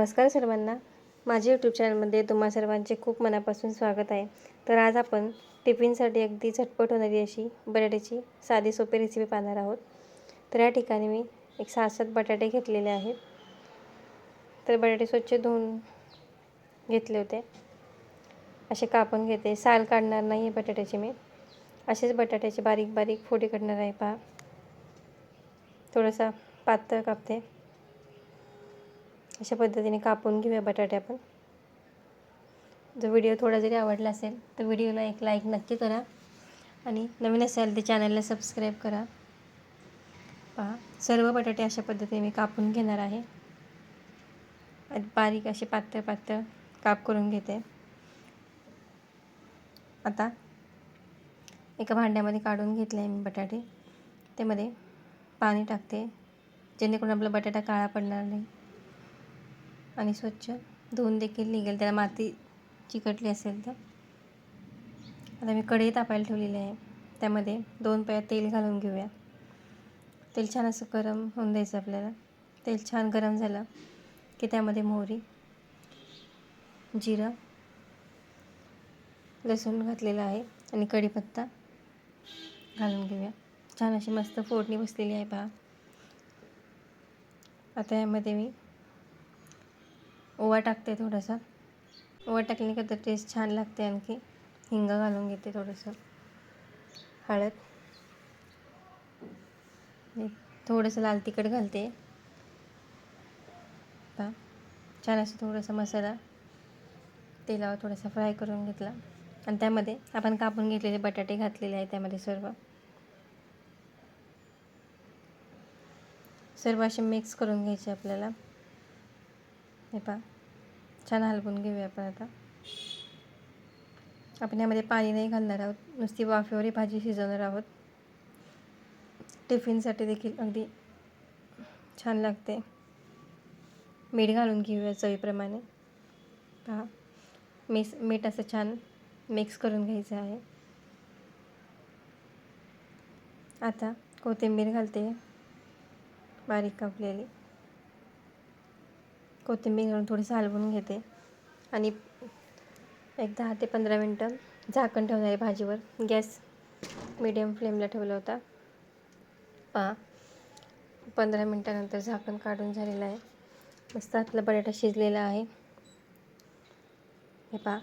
नमस्कार सर्वांना. माझ्या यूट्यूब चॅनलमध्ये तुम्हा सर्वांचे खूप मनापासून स्वागत आहे. तर आज आपण टिफिनसाठी अगदी झटपट होणारी अशी बटाट्याची साधी सोपी रेसिपी पाहणार आहोत. तर या ठिकाणी मी एक सहा सात बटाटे घेतलेले आहेत. तर बटाटे स्वच्छ धुवून घेतले होते. असे कापून घेते. साल काढणार नाही आहे बटाट्याची मी. असेच बटाट्याचे बारीक बारीक फोडी काढणार आहे. पहा. थोडासा पातळ कापते. अशा पद्धतीने कापून घेऊया बटाटे आपण. जर व्हिडिओ थोडा जरी आवडला असेल तर व्हिडिओला एक लाईक नक्की करा. आणि नवीन असेल तर चॅनलला सबस्क्राईब करा. पहा सर्व बटाटे अशा पद्धतीने मी कापून घेणार आहे. बारीक असे पातळ पातळ काप करून घेते. आता एका भांड्यामध्ये काढून घेतले आहे मी बटाटे. त्यामध्ये पाणी टाकते. जेणेकरून आपला बटाटा काळा पडणार नाही. आणि स्वच्छ. धुवून देखील निघेल. त्याला माती चिकटली असेल तर. आता मी कढई तापायला ठेवलेली आहे. त्यामध्ये दोन पया तेल घालून घेऊया. तेल छान असं गरम होऊन द्यायचं आपल्याला. तेल छान गरम झालं की त्यामध्ये मोहरी जिरं लसूण घातलेलं आहे आणि कढीपत्ता घालून घेऊया. छान अशी मस्त फोडणी बसलेली आहे पहा. आता यामध्ये मी ओवा टाकते थोडासा. ओवा टाकल्याने का तर टेस्ट छान लागते आणखी. हिंग घालून घेते थोडंसं. हळद. थोडंसं लाल तिखट घालते. पहा. छान असं थोडासा मसाला. तेलावर थोडासा फ्राय करून घेतला. आणि त्यामध्ये आपण कापून घेतलेले बटाटे घातलेले आहे त्यामध्ये सर्व. सर्व असे मिक्स करून घ्यायचे आपल्याला. हे पहा. छान हलवून घेऊया आपण आता. आपण यामध्ये पाणी नाही घालणार आहोत. नुसती वाफेवरी भाजी शिजवणार आहोत. टिफिनसाठी देखील अगदी छान लागते. मीठ घालून घेऊया चवीप्रमाणे. पहा. मीस मीठ असं छान मिक्स करून घ्यायचं आहे. आता कोथिंबीर घालते. बारीक कापलेली. कोथिंबीर घालून थोडीसं हलवून घेते. आणि एक दहा ते पंधरा मिनटं झाकण ठेवणार आहे भाजीवर. गॅस मीडियम फ्लेमला ठेवला होता. पहा पंधरा मिनटानंतर झाकण काढून झालेलं आहे. मस्त आपला बटाटा शिजलेला आहे. हे पहा.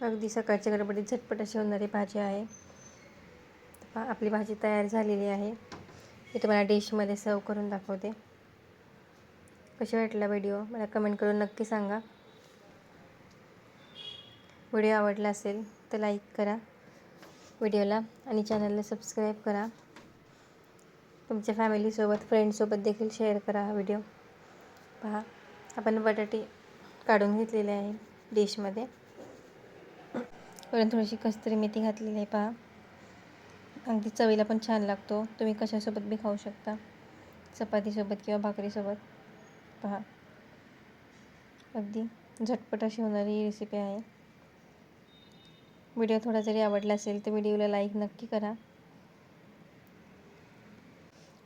अगदी सकाळच्या गडबडीत झटपट अशी होणारी भाजी आहे. पहा आपली भाजी तयार झालेली आहे. मी तुम्हाला डिशमध्ये सर्व करून दाखवते. कशी वाटला व्हिडिओ मला कमेंट करून नक्की सांगा. व्हिडिओ आवडला असेल तर लाईक करा व्हिडिओला आणि चॅनलला सबस्क्राईब करा. तुमच्या फॅमिलीसोबत फ्रेंडसोबत देखील शेअर करा हा व्हिडिओ पहा आपण बटाटे काढून घेतलेले आहे डिशमध्ये वरून थोडीशी कस्तुरी मेथी घातलेली आहे पहा. अगदी चवीला पण छान लागतो. तुम्ही कशासोबत बी खाऊ शकता. चपातीसोबत किंवा भाकरीसोबत. पहा. अगदी झटपट अशी होणारी रेसिपी आहे. व्हिडिओ थोडा जरी आवडला असेल तर व्हिडिओला लाईक नक्की करा.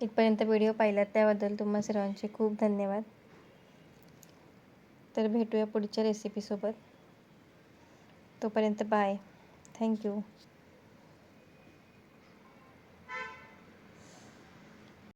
इथपर्यंत व्हिडिओ पाहिलात त्याबद्दल तुम्हा सर्वांचे खूप धन्यवाद. तर भेटूया पुढच्या रेसिपीसोबत तोपर्यंत बाय थँक्यू